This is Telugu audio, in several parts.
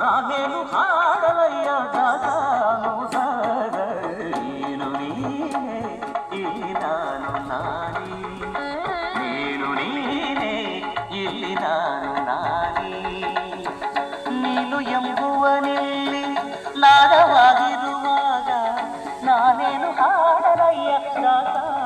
ನಾನೇನು ಹಾಡಲಯ್ಯ ದಾದಾನು ಸಾಗ ನೀನು ನೀನೆ ಇಲ್ಲಿ ನಾನು ನಾನೇ ನೀನು ನೀನೆ ಇಲ್ಲಿ ನಾನು ನಾನೇ ನೀನು ಎಂಬುವನಲ್ಲಿ ನಾದವಾಗಿರುವಾಗ ನಾನೇನು ಹಾಡಲಯ್ಯ ದಾತಾನು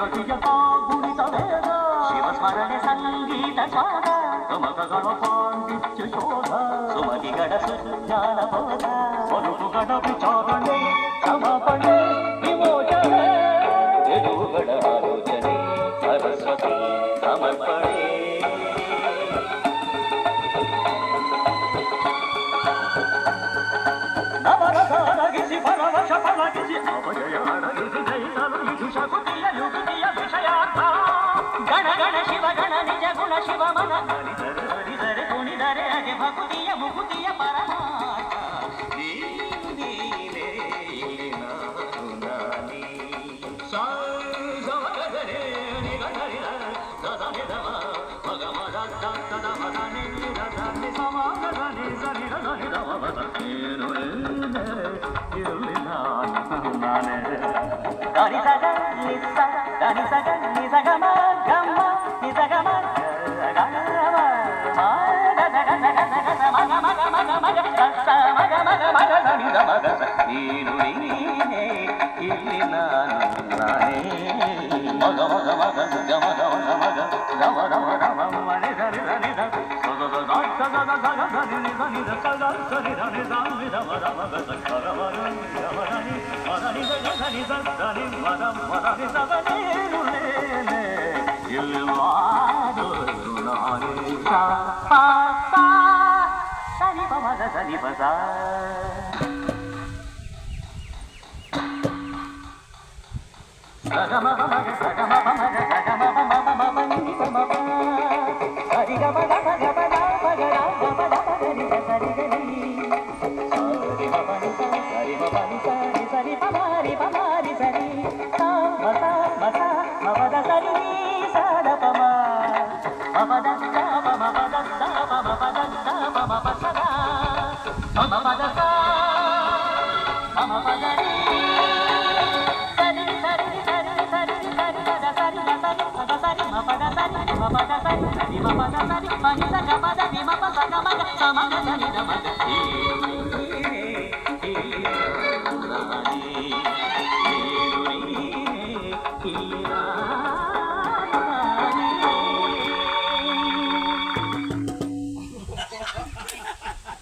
జగతియతో గుణిత వేద శివస్మరణ సంగీత స్వాద సుమగ గణ పాండిత్య శోధ సుమతి గణ సుజ్ఞాన గణ గణ శివ గణ నిజ గుణ శివ మన హరిధర హరిధర గుణిధర అజ భకుతియ ముకుతియ పరమాత్మ నీవు నీవే నారుణాని సగ ని సగ ని సగ మా మరణ మరణ నిరమగ నేను నేనే ఇల్లి నాను నానే మగ మగ మగ మగ మగ మగ మగ రవ రవ రవ మణి ధరి ధని ధ సద సద సద సద సద ని ధని ధ సద సరి ధని ధ ని ధ రవ రవ రవ రవ రవ రని మరని ధ ధని ధ ధని మర మరని ధ నేను నేనే ఇల్లి వాడు నానే సా ಪ ಸಾ సగమ మగ సగమ మగ సగమ మమ మమ మంది పమ సరి గమ గమ గమ గమ గమ గమ గమ గరి సరి గరి సరి మమ ని సరి మమ ని సరి